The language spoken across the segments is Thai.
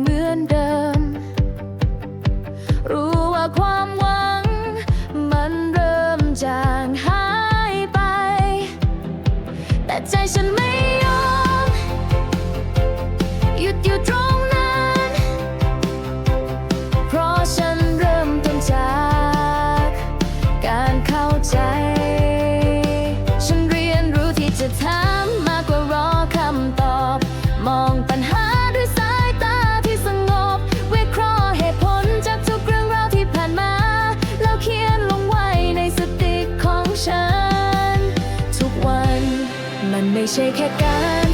เหมือนเดิม ใช่แค่การ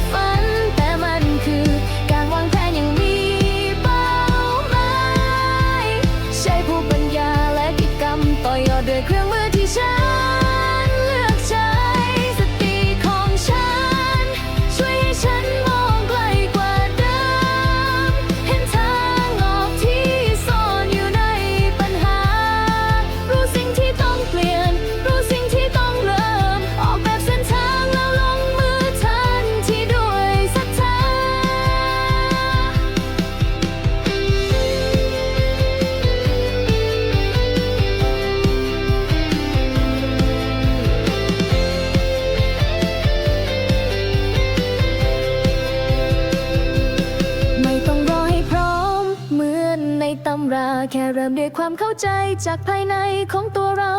ำรา แค่เริ่มด้วยความเข้าใจจากภายในของตัวเรา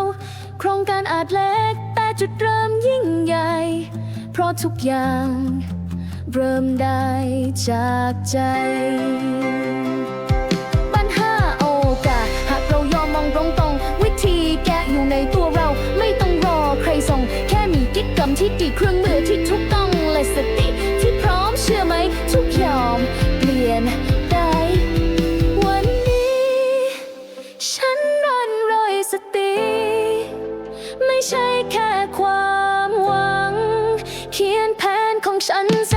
โครงการอาจเล็ก แต่จุดเริ่มยิ่งใหญ่ เพราะทุกอย่าง เริ่มได้จากใจปัญหาโอกาสหากเรายอมมองตรงๆวิธีแก้อยู่ในตัวเราไม่ต้องรอใครส่งแค่มีกิจกรรมที่ดีเครื่องมือที่ถูกต้องและสติที่พร้อมเชื่อไหมทุกยอม เปลี่ยน ไม่ใช่แค่ความหวัง เขียนแผนของฉันเส